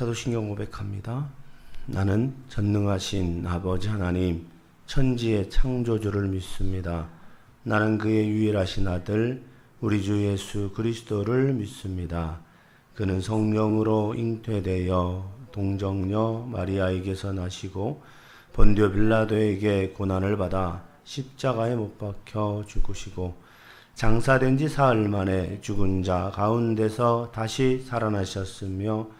사도신경 고백합니다. 나는 전능하신 아버지 하나님, 천지의 창조주를 믿습니다. 나는 그의 유일하신 아들, 우리 주 예수 그리스도를 믿습니다. 그는 성령으로 잉태되어 동정녀 마리아에게서 나시고 본디오 빌라도에게 고난을 받아 십자가에 못 박혀 죽으시고 장사된 지 사흘 만에 죽은 자 가운데서 다시 살아나셨으며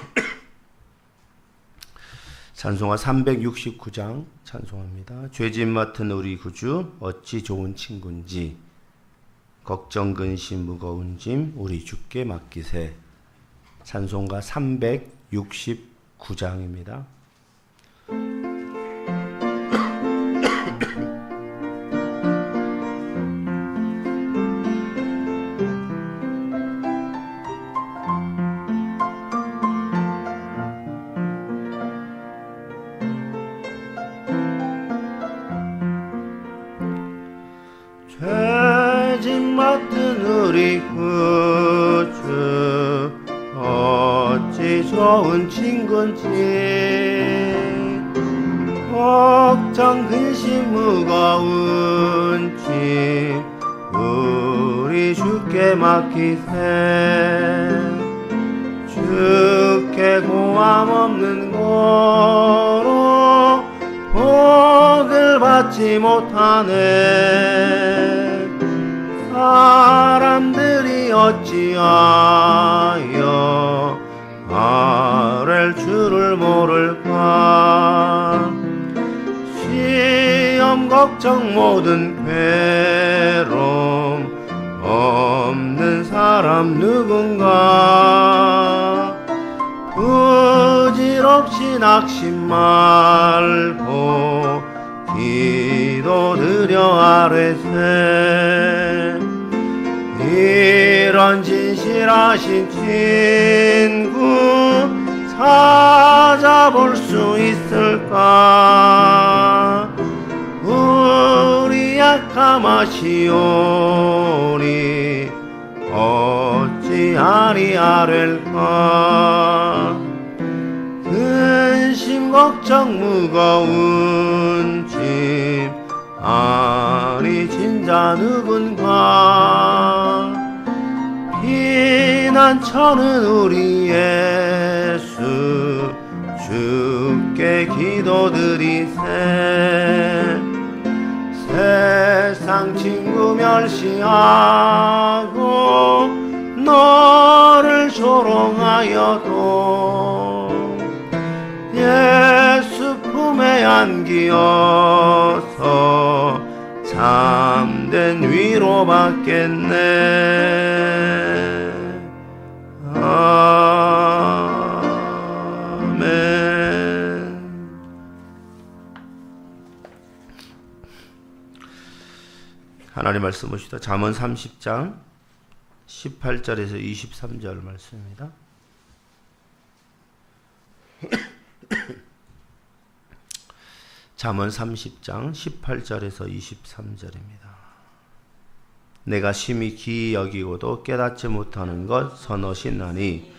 찬송가 369장 찬송합니다. 죄짐 맡은 우리 구주 어찌 좋은 친군지 걱정 근심 무거운 짐 우리 주께 맡기세. 찬송가 369장입니다. 못하네. 사람들이 어찌하여 아랠 줄을 모를까? 시험 걱정 모든 괴로움 없는 사람 누군가? 부질없이 낙심 말고 기도 드려 아뢰세. 이런 진실하신 친구 찾아볼 수 있을까? 우리 약함하시오니 어찌 아리아랠까? 근심 걱정 무거운 짐 아니 진짜 누군가? 피난처는 우리 예수 주께 기도드리세. 세상 친구 멸시하고 너를 조롱하여도 예수 품에 안기어서 참된 위로 받겠네. 아멘. 하나님 말씀 보시다. 잠언 30장 18절에서 23절 말씀입니다. 잠언 30장 18절에서 23절입니다. 내가 심히 기이 여기고도 깨닫지 못하는 것 선엇이 나니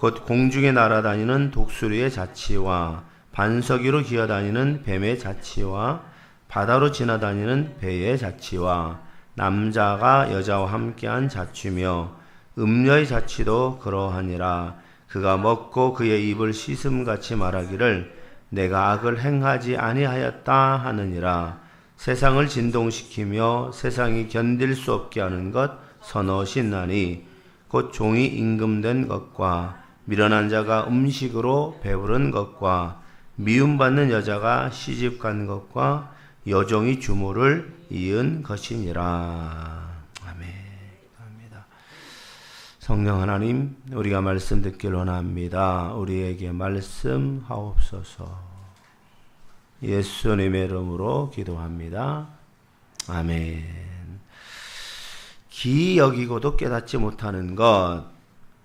곧 공중에 날아다니는 독수리의 자치와 반석 위로 기어다니는 뱀의 자치와 바다로 지나다니는 배의 자치와 남자가 여자와 함께한 자취며 음녀의 자취도 그러하니라 그가 먹고 그의 입을 씻음같이 말하기를 내가 악을 행하지 아니하였다 하느니라 세상을 진동시키며 세상이 견딜 수 없게 하는 것 선어신 나니 곧 종이 임금된 것과 미련한 자가 음식으로 배부른 것과 미움받는 여자가 시집간 것과 여종이 주모를 이은 것이니라. 아멘. 합니다. 성령 하나님, 우리가 말씀 듣길 원합니다. 우리에게 말씀하옵소서. 예수님의 이름으로 기도합니다. 아멘. 기 여기고도 깨닫지 못하는 것,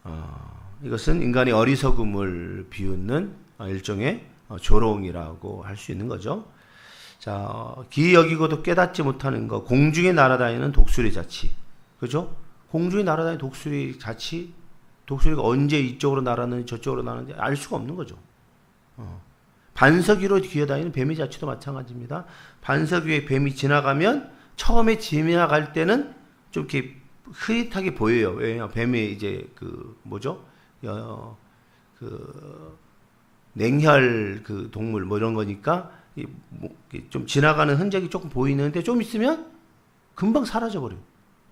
어, 이것은 인간의 어리석음을 비웃는 일종의 조롱이라고 할 수 있는 거죠. 자, 기 여기고도 깨닫지 못하는 것, 공중에 날아다니는 독수리 자치, 그죠? 공중에 날아다니는 독수리 자치, 독수리가 언제 이쪽으로 날았는지 저쪽으로 날았는지 알 수가 없는 거죠. 어. 반석 위로 기어다니는 뱀이 자체도 마찬가지입니다. 반석 위에 뱀이 지나가면 처음에 지나갈 때는 좀 이렇게 흐릿하게 보여요. 왜냐 뱀이 이제 그 뭐죠? 어, 그 냉혈 그 동물 뭐 이런 거니까 뭐좀 지나가는 흔적이 조금 보이는데 좀 있으면 금방 사라져 버려요.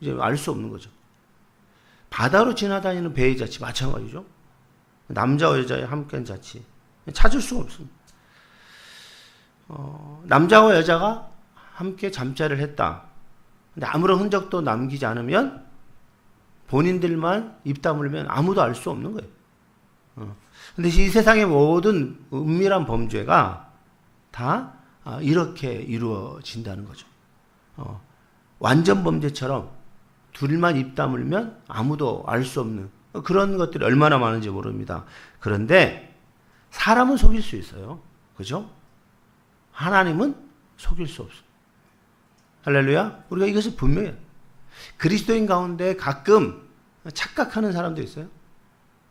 이제 알 수 없는 거죠. 바다로 지나다니는 배의 자치 마찬가지죠. 남자와 여자의 함께한 자치 찾을 수가 없습니다. 어, 남자와 여자가 함께 잠자를 했다. 근데 아무런 흔적도 남기지 않으면 본인들만 입 다물면 아무도 알 수 없는 거예요. 어. 근데 이 세상의 모든 은밀한 범죄가 다 아, 이렇게 이루어진다는 거죠. 어. 완전 범죄처럼 둘만 입 다물면 아무도 알 수 없는 그런 것들이 얼마나 많은지 모릅니다. 그런데 사람은 속일 수 있어요. 그죠? 하나님은 속일 수 없어. 할렐루야. 우리가 이것을 분명해. 그리스도인 가운데 가끔 착각하는 사람도 있어요.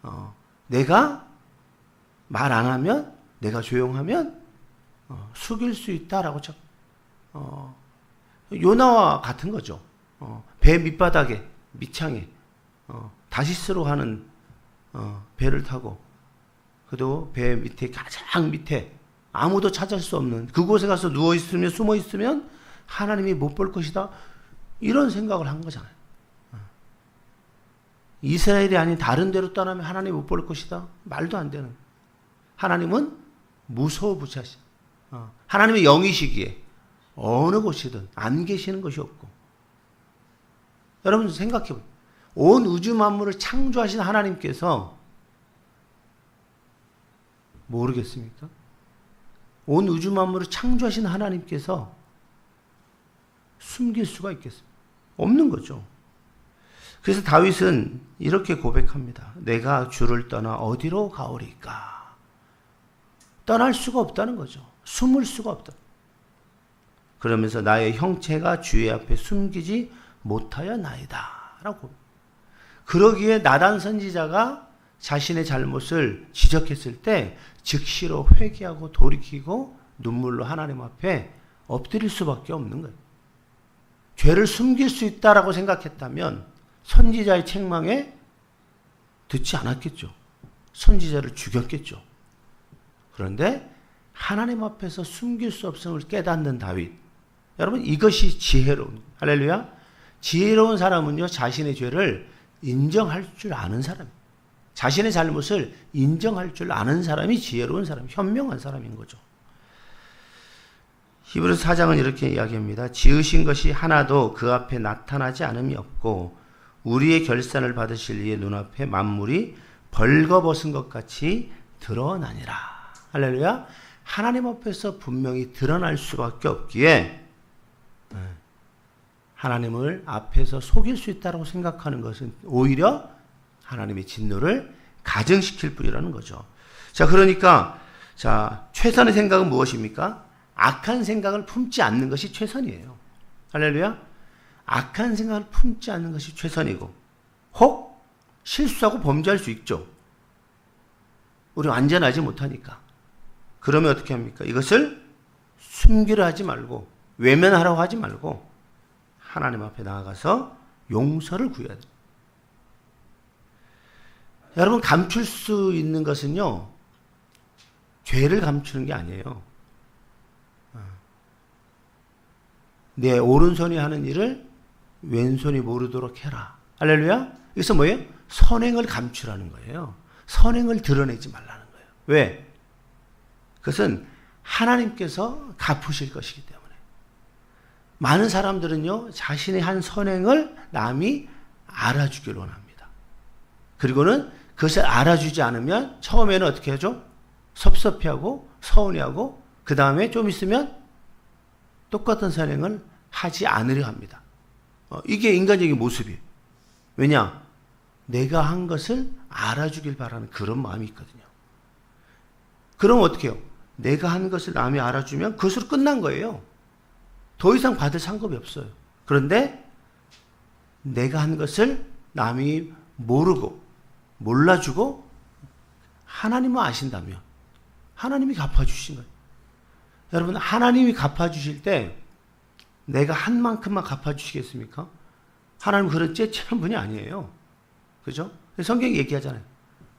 어, 내가 말 안 하면, 내가 조용하면 어, 숙일 수 있다라고 참, 어, 요나와 같은 거죠. 어, 배 밑바닥에, 밑창에, 어, 다시스로 하는 어, 배를 타고, 그래도 배 밑에, 가장 밑에, 아무도 찾을 수 없는 그곳에 가서 누워 있으면 숨어 있으면 하나님이 못 볼 것이다. 이런 생각을 한 거잖아요. 어. 이스라엘이 아닌 다른 데로 떠나면 하나님 못 볼 것이다. 말도 안 되는. 하나님은 무소부차시. 어. 하나님의 영이시기에 어느 곳이든 안 계시는 것이 없고. 여러분 생각해 보세요. 온 우주 만물을 창조하신 하나님께서 모르겠습니까? 온 우주 만물을 창조하신 하나님께서 숨길 수가 있겠습니까? 없는 거죠. 그래서 다윗은 이렇게 고백합니다. 내가 주를 떠나 어디로 가오리까? 떠날 수가 없다는 거죠. 숨을 수가 없다. 그러면서 나의 형체가 주의 앞에 숨기지 못하여 나이다. 라고. 그러기에 나단 선지자가 자신의 잘못을 지적했을 때 즉시로 회개하고 돌이키고 눈물로 하나님 앞에 엎드릴 수밖에 없는 거예요. 죄를 숨길 수 있다라고 생각했다면 선지자의 책망에 듣지 않았겠죠. 선지자를 죽였겠죠. 그런데 하나님 앞에서 숨길 수 없음을 깨닫는 다윗. 여러분 이것이 지혜로운 할렐루야. 지혜로운 사람은요 자신의 죄를 인정할 줄 아는 사람. 자신의 잘못을 인정할 줄 아는 사람이 지혜로운 사람, 현명한 사람인 거죠. 히브리서 4장은 이렇게 이야기합니다. 지으신 것이 하나도 그 앞에 나타나지 않음이 없고 우리의 결산을 받으실 이의 눈앞에 만물이 벌거벗은 것 같이 드러나니라. 할렐루야. 하나님 앞에서 분명히 드러날 수밖에 없기에 네, 하나님을 앞에서 속일 수 있다고 생각하는 것은 오히려 하나님의 진노를 가정시킬 뿐이라는 거죠. 자, 그러니까 자, 최선의 생각은 무엇입니까? 악한 생각을 품지 않는 것이 최선이에요. 할렐루야. 악한 생각을 품지 않는 것이 최선이고 혹 실수하고 범죄할 수 있죠. 우리 완전하지 못하니까. 그러면 어떻게 합니까? 이것을 숨기려 하지 말고 외면하라고 하지 말고 하나님 앞에 나아가서 용서를 구해야 돼요. 여러분 감출 수 있는 것은요. 죄를 감추는 게 아니에요. 어. 내 오른손이 하는 일을 왼손이 모르도록 해라. 할렐루야? 여기서 뭐예요? 선행을 감추라는 거예요. 선행을 드러내지 말라는 거예요. 왜? 그것은 하나님께서 갚으실 것이기 때문에. 많은 사람들은요, 자신의 한 선행을 남이 알아주기를 원합니다. 그리고는 그것을 알아주지 않으면 처음에는 어떻게 하죠? 섭섭해하고 서운해하고 그 다음에 좀 있으면 똑같은 선행을 하지 않으려 합니다. 어, 이게 인간적인 모습이에요. 왜냐? 내가 한 것을 알아주길 바라는 그런 마음이 있거든요. 그럼 어떻게 해요? 내가 한 것을 남이 알아주면 그것으로 끝난 거예요. 더 이상 받을 상급이 없어요. 그런데 내가 한 것을 남이 모르고 몰라주고 하나님은 아신다면 하나님이 갚아주신 거예요. 여러분 하나님이 갚아주실 때 내가 한 만큼만 갚아주시겠습니까? 하나님 그런 째치는 분이 아니에요. 그죠? 성경이 얘기하잖아요.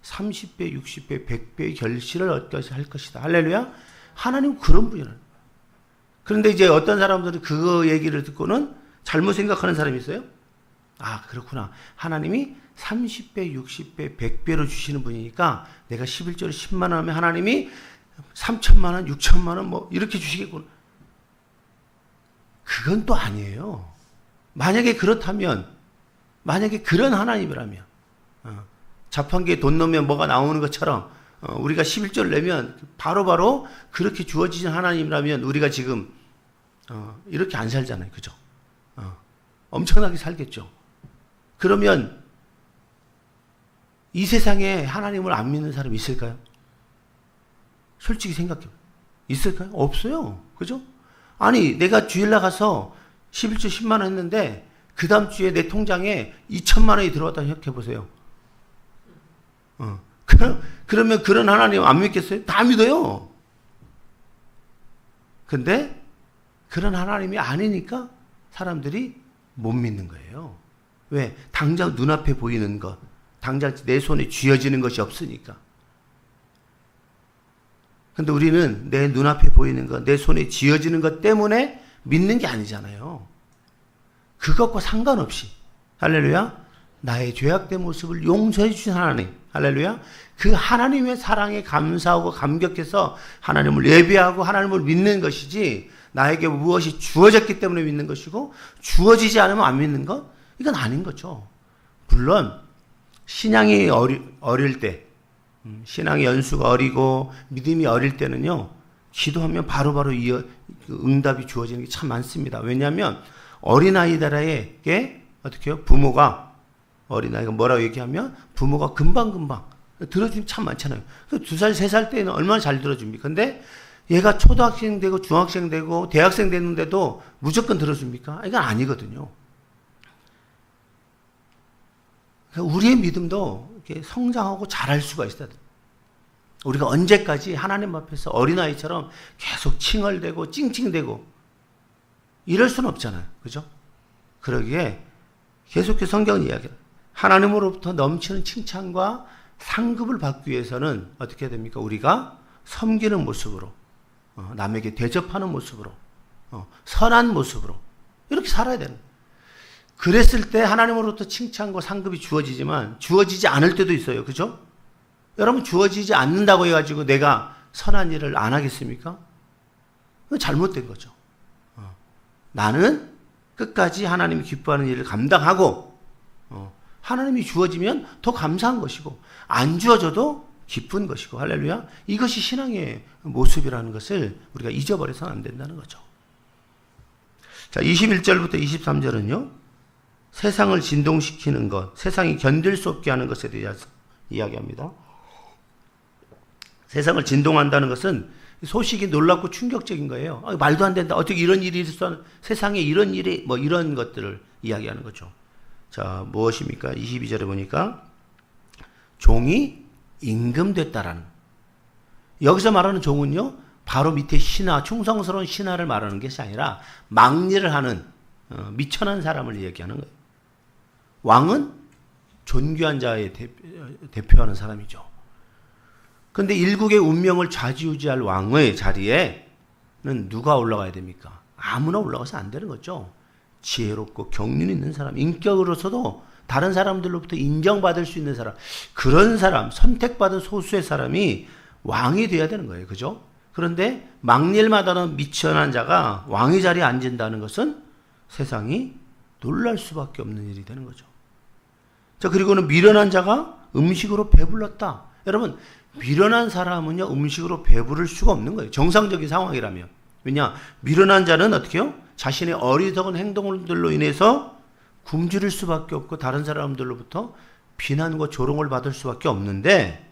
30배, 60배, 100배의 결실을 얻게 할 것이다. 할렐루야? 하나님 그런 분이라는 그런데 이제 어떤 사람들은 그거 얘기를 듣고는 잘못 생각하는 사람이 있어요. 아, 그렇구나. 하나님이 30배, 60배, 100배로 주시는 분이니까 내가 11조를 10만 원 하면 하나님이 3천만 원, 6천만 원 뭐 이렇게 주시겠구나. 그건 또 아니에요. 만약에 그렇다면, 만약에 그런 하나님이라면, 어, 자판기에 돈 넣으면 뭐가 나오는 것처럼 어, 우리가 11조를 내면 바로바로 바로 그렇게 주어지신 하나님이라면 우리가 지금 어, 이렇게 안 살잖아요. 그죠? 어, 엄청나게 살겠죠. 그러면 이 세상에 하나님을 안 믿는 사람 있을까요? 솔직히 생각해. 있을까요? 없어요. 그죠? 아니, 내가 주일 나가서 11조 10만 원 했는데 그 다음 주에 내 통장에 2천만 원이 들어왔다 생각해 보세요. 어. 그러면 그런 하나님 안 믿겠어요? 다 믿어요. 근데 그런 하나님이 아니니까 사람들이 못 믿는 거예요. 왜? 당장 눈앞에 보이는 것, 당장 내 손에 쥐어지는 것이 없으니까. 근데 우리는 내 눈앞에 보이는 것, 내 손에 쥐어지는 것 때문에 믿는 게 아니잖아요. 그것과 상관없이. 할렐루야. 나의 죄악된 모습을 용서해 주신 하나님. 할렐루야. 그 하나님의 사랑에 감사하고 감격해서 하나님을 예배하고 하나님을 믿는 것이지 나에게 무엇이 주어졌기 때문에 믿는 것이고 주어지지 않으면 안 믿는 것? 이건 아닌 거죠. 물론 신앙이 어리, 어릴 때 음, 신앙의 연수가 어리고 믿음이 어릴 때는요. 기도하면 바로바로 이어, 그 응답이 주어지는 게 참 많습니다. 왜냐하면 어린아이들에게 어떻게 해요? 부모가 어린아이가 뭐라고 얘기하면 부모가 금방금방 들어주면 참 많잖아요. 그두 살, 세 살 때는 얼마나 잘 들어줍니까? 근데 얘가 초등학생 되고 중학생 되고 대학생 됐는데도 무조건 들어줍니까? 이건 아니거든요. 그러니까 우리의 믿음도 성장하고 잘할 수가 있어야 돼. 우리가 언제까지 하나님 앞에서 어린아이처럼 계속 칭얼대고 찡찡대고 이럴 수는 없잖아요. 그죠? 그러기에 계속해서 성경은 이야기해요. 하나님으로부터 넘치는 칭찬과 상급을 받기 위해서는 어떻게 됩니까? 우리가 섬기는 모습으로, 어, 남에게 대접하는 모습으로, 어, 선한 모습으로 이렇게 살아야 되는. 그랬을 때 하나님으로부터 칭찬과 상급이 주어지지만 주어지지 않을 때도 있어요. 그죠? 여러분 주어지지 않는다고 해가지고 내가 선한 일을 안 하겠습니까? 잘못된 거죠. 어. 나는 끝까지 하나님이 기뻐하는 일을 감당하고 어, 하나님이 주어지면 더 감사한 것이고 안 주어져도 기쁜 것이고 할렐루야 이것이 신앙의 모습이라는 것을 우리가 잊어버려서는 안 된다는 거죠. 자 21절부터 23절은요 세상을 진동시키는 것, 세상이 견딜 수 없게 하는 것에 대해서 이야기합니다. 세상을 진동한다는 것은 소식이 놀랍고 충격적인 거예요. 아, 말도 안 된다. 어떻게 이런 일이 있어? 세상에 이런 일이 뭐 이런 것들을 이야기하는 거죠. 자, 무엇입니까? 22절에 보니까 종이 임금됐다라는. 여기서 말하는 종은요, 바로 밑에 신하, 충성스러운 신하를 말하는 것이 아니라 망리를 하는 어, 미천한 사람을 얘기하는 거예요. 왕은 존귀한 자의 대표, 하는 사람이죠. 근데 일국의 운명을 좌지우지할 왕의 자리에는 누가 올라가야 됩니까? 아무나 올라가서 안 되는 거죠. 지혜롭고 경륜 있는 사람, 인격으로서도 다른 사람들로부터 인정받을 수 있는 사람, 그런 사람, 선택받은 소수의 사람이 왕이 돼야 되는 거예요. 그죠? 그런데 망일마다는 미천한 자가 왕의 자리에 앉는다는 것은 세상이 놀랄 수밖에 없는 일이 되는 거죠. 자, 그리고는 미련한 자가 음식으로 배불렀다. 여러분, 미련한 사람은요 음식으로 배부를 수가 없는 거예요. 정상적인 상황이라면. 왜냐 미련한 자는 어떻게 요? 자신의 어리석은 행동들로 인해서 굶주릴 수밖에 없고 다른 사람들로부터 비난과 조롱을 받을 수밖에 없는데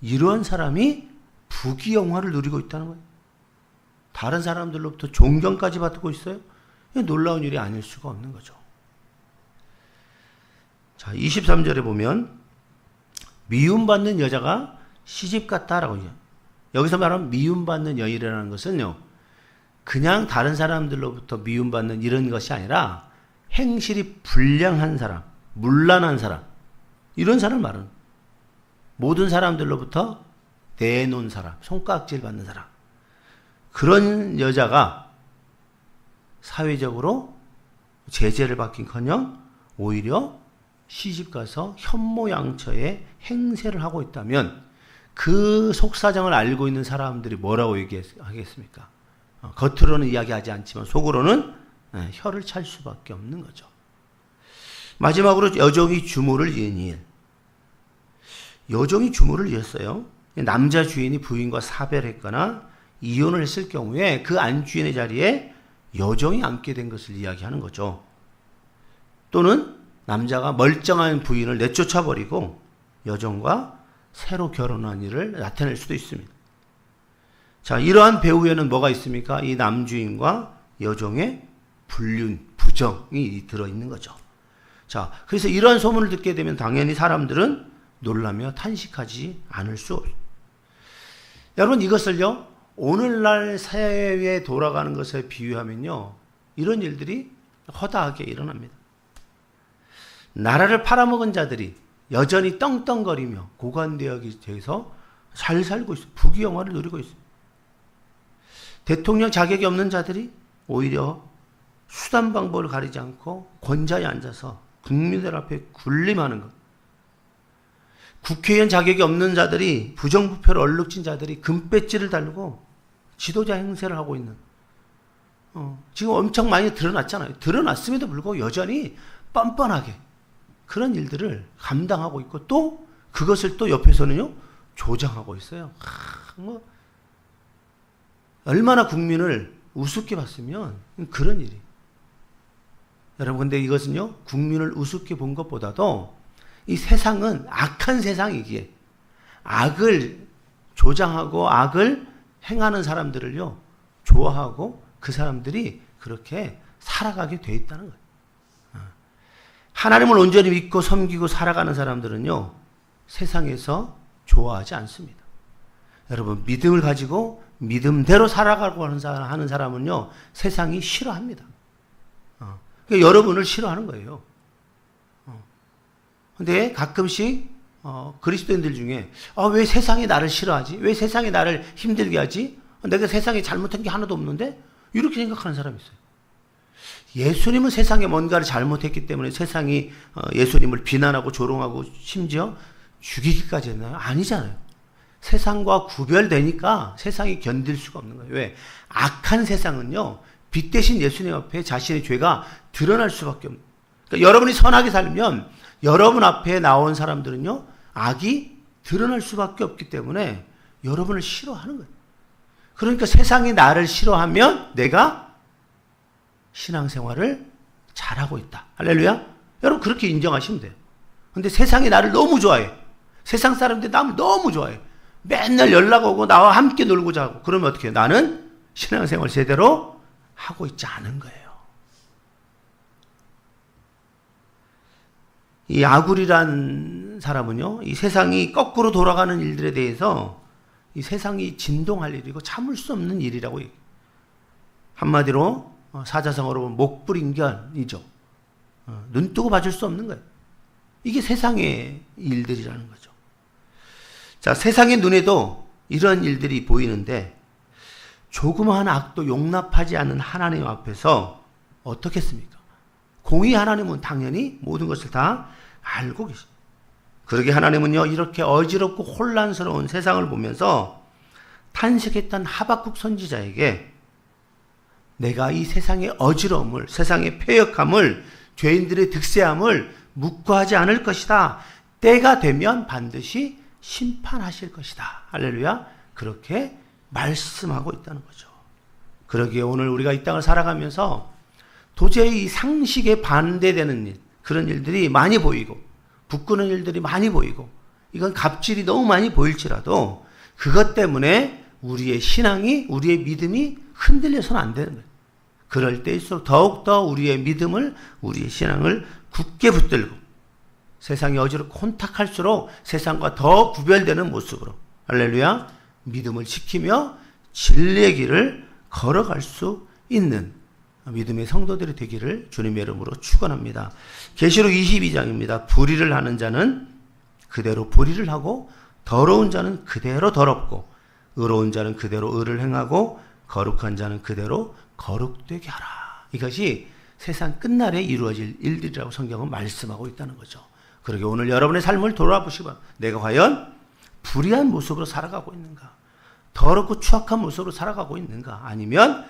이러한 사람이 부귀영화를 누리고 있다는 거예요. 다른 사람들로부터 존경까지 받고 있어요. 놀라운 일이 아닐 수가 없는 거죠. 자, 23절에 보면 미움받는 여자가 시집 갔다라고 해요. 여기서 말하는 미움받는 여인이라는 것은요. 그냥 다른 사람들로부터 미움받는 이런 것이 아니라 행실이 불량한 사람, 문란한 사람, 이런 사람을 말하는 모든 사람들로부터 내놓은 사람, 손깍질 받는 사람. 그런 여자가 사회적으로 제재를 받긴커녕 오히려 시집 가서 현모양처의 행세를 하고 있다면 그 속사정을 알고 있는 사람들이 뭐라고 얘기하겠습니까? 어, 겉으로는 이야기하지 않지만 속으로는 예, 혀를 찰 수밖에 없는 거죠. 마지막으로 여종이 주모를 이은 일. 여종이 주모를 이었어요. 남자 주인이 부인과 사별했거나 이혼을 했을 경우에 그 안주인의 자리에 여종이 앉게 된 것을 이야기하는 거죠. 또는 남자가 멀쩡한 부인을 내쫓아 버리고 여종과 새로 결혼한 일을 나타낼 수도 있습니다. 자, 이러한 배후에는 뭐가 있습니까? 이 남주인과 여종의 불륜, 부정이 들어있는 거죠. 자, 그래서 이러한 소문을 듣게 되면 당연히 사람들은 놀라며 탄식하지 않을 수 없어요. 여러분 이것을요, 오늘날 사회에 돌아가는 것에 비유하면요, 이런 일들이 허다하게 일어납니다. 나라를 팔아먹은 자들이 여전히 떵떵거리며 고관대역이 돼서 잘 살고 있어. 부귀영화를 누리고 있어. 대통령 자격이 없는 자들이 오히려 수단 방법을 가리지 않고 권자에 앉아서 국민들 앞에 군림하는 것. 국회의원 자격이 없는 자들이 부정부패를 얼룩진 자들이 금배지를 달고 지도자 행세를 하고 있는 어, 지금 엄청 많이 드러났잖아요. 드러났음에도 불구하고 여전히 뻔뻔하게 그런 일들을 감당하고 있고 또 그것을 또 옆에서는요 조장하고 있어요. 하, 뭐 얼마나 국민을 우습게 봤으면 그런 일이. 여러분 근데 이것은요 국민을 우습게 본 것보다도 이 세상은 악한 세상이기에 악을 조장하고 악을 행하는 사람들을요 좋아하고 그 사람들이 그렇게 살아가게 돼 있다는 거예요. 하나님을 온전히 믿고 섬기고 살아가는 사람들은요, 세상에서 좋아하지 않습니다. 여러분, 믿음을 가지고 믿음대로 살아가고 하는 사람은요, 세상이 싫어합니다. 어. 그러니까 여러분을 싫어하는 거예요. 어. 근데 가끔씩, 어, 그리스도인들 중에, 아, 왜 세상이 나를 싫어하지? 왜 세상이 나를 힘들게 하지? 내가 세상에 잘못한 게 하나도 없는데? 이렇게 생각하는 사람이 있어요. 예수님은 세상에 뭔가를 잘못했기 때문에 세상이 어, 예수님을 비난하고 조롱하고 심지어 죽이기까지 했나요? 아니잖아요. 세상과 구별되니까 세상이 견딜 수가 없는 거예요. 왜? 악한 세상은요, 빛 대신 예수님 앞에 자신의 죄가 드러날 수밖에 없는 그러니까 여러분이 선하게 살면 여러분 앞에 나온 사람들은요, 악이 드러날 수밖에 없기 때문에 여러분을 싫어하는 거예요. 그러니까 세상이 나를 싫어하면 내가 신앙생활을 잘하고 있다. 할렐루야? 여러분 그렇게 인정하시면 돼요. 근데 세상이 나를 너무 좋아해. 세상 사람들이 나를 너무 좋아해. 맨날 연락 오고 나와 함께 놀고 자고. 그러면 어떻게 해요? 나는 신앙생활 제대로 하고 있지 않은 거예요. 이 아굴이란 사람은요, 이 세상이 거꾸로 돌아가는 일들에 대해서 이 세상이 진동할 일이고 참을 수 없는 일이라고 한마디로 어, 사자성어로 보면 목불인견이죠. 어, 눈 뜨고 봐줄 수 없는 거예요. 이게 세상의 일들이라는 거죠. 자, 세상의 눈에도 이런 일들이 보이는데 조그마한 악도 용납하지 않는 하나님 앞에서 어떻겠습니까? 공의 하나님은 당연히 모든 것을 다 알고 계십니다. 그러게 하나님은요, 이렇게 어지럽고 혼란스러운 세상을 보면서 탄식했던 하박국 선지자에게 내가 이 세상의 어지러움을, 세상의 폐역함을, 죄인들의 득세함을 묵과하지 않을 것이다. 때가 되면 반드시 심판하실 것이다. 할렐루야. 그렇게 말씀하고 있다는 거죠. 그러기에 오늘 우리가 이 땅을 살아가면서 도저히 이 상식에 반대되는 일, 그런 일들이 많이 보이고, 부끄는 일들이 많이 보이고, 이건 갑질이 너무 많이 보일지라도 그것 때문에 우리의 신앙이, 우리의 믿음이 흔들려서는 안 되는 거예요. 그럴 때일수록 더욱더 우리의 믿음을, 우리의 신앙을 굳게 붙들고 세상이 어지럽고 혼탁할수록 세상과 더 구별되는 모습으로 할렐루야 믿음을 지키며 진리의 길을 걸어갈 수 있는 믿음의 성도들이 되기를 주님의 이름으로 축원합니다. 계시록 22장입니다. 불의를 하는 자는 그대로 불의를 하고 더러운 자는 그대로 더럽고 의로운 자는 그대로 의를 행하고 거룩한 자는 그대로 거룩되게 하라. 이것이 세상 끝날에 이루어질 일들이라고 성경은 말씀하고 있다는 거죠. 그러게 오늘 여러분의 삶을 돌아보시고 내가 과연 불의한 모습으로 살아가고 있는가? 더럽고 추악한 모습으로 살아가고 있는가? 아니면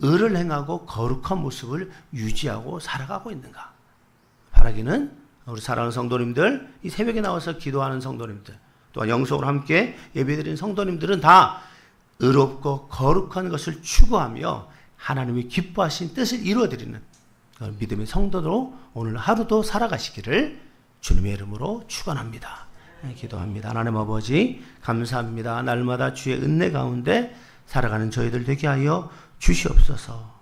의를 행하고 거룩한 모습을 유지하고 살아가고 있는가? 바라기는 우리 사랑하는 성도님들, 이 새벽에 나와서 기도하는 성도님들, 또한 영성으로 함께 예배드리는 성도님들은 다 의롭고 거룩한 것을 추구하며 하나님이 기뻐하신 뜻을 이루어드리는 믿음의 성도로 오늘 하루도 살아가시기를 주님의 이름으로 축원합니다. 네, 기도합니다. 하나님 아버지 감사합니다. 날마다 주의 은혜 가운데 살아가는 저희들 되게 하여 주시옵소서.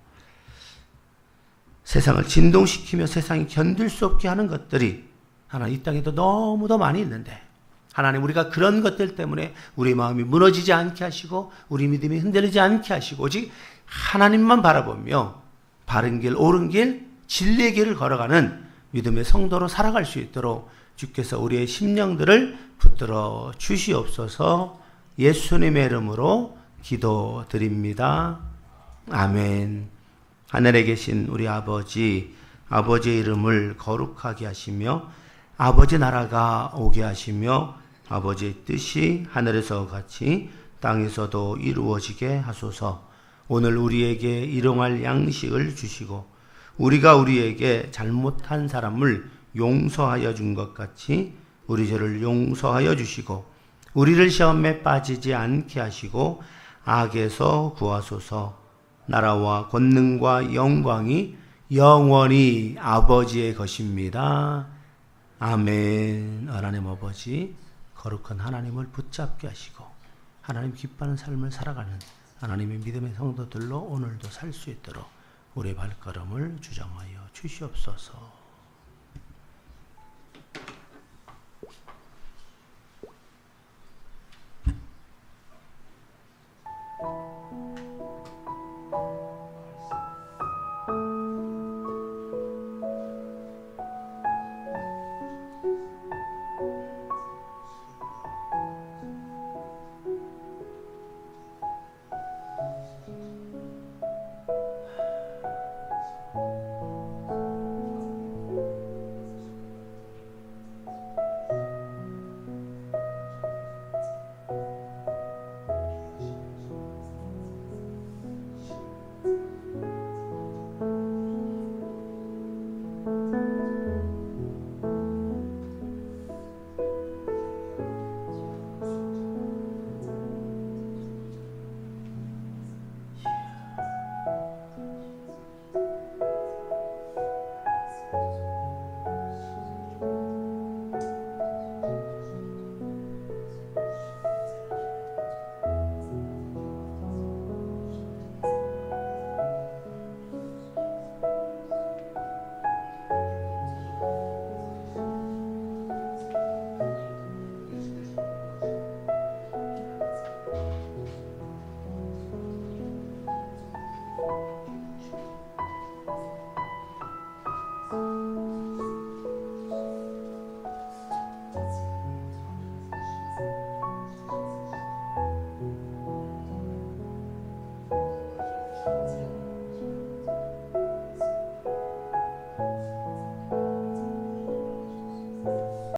세상을 진동시키며 세상이 견딜 수 없게 하는 것들이 하나 이 땅에도 너무도 많이 있는데 하나님 우리가 그런 것들 때문에 우리 마음이 무너지지 않게 하시고 우리 믿음이 흔들리지 않게 하시고 오직 하나님만 바라보며 바른 길 옳은 길 진리의 길을 걸어가는 믿음의 성도로 살아갈 수 있도록 주께서 우리의 심령들을 붙들어 주시옵소서 예수님의 이름으로 기도드립니다. 아멘. 하늘에 계신 우리 아버지, 아버지의 이름을 거룩하게 하시며 아버지 나라가 오게 하시며 아버지의 뜻이 하늘에서 같이 땅에서도 이루어지게 하소서. 오늘 우리에게 일용할 양식을 주시고 우리가 우리에게 잘못한 사람을 용서하여 준 것 같이 우리 죄를 용서하여 주시고 우리를 시험에 빠지지 않게 하시고 악에서 구하소서 나라와 권능과 영광이 영원히 아버지의 것입니다. 아멘. 하나님 아버지 거룩한 하나님을 붙잡게 하시고 하나님 기뻐하는 삶을 살아가는 하나님의 믿음의 성도들로 오늘도 살 수 있도록 우리의 발걸음을 주장하여 주시옵소서.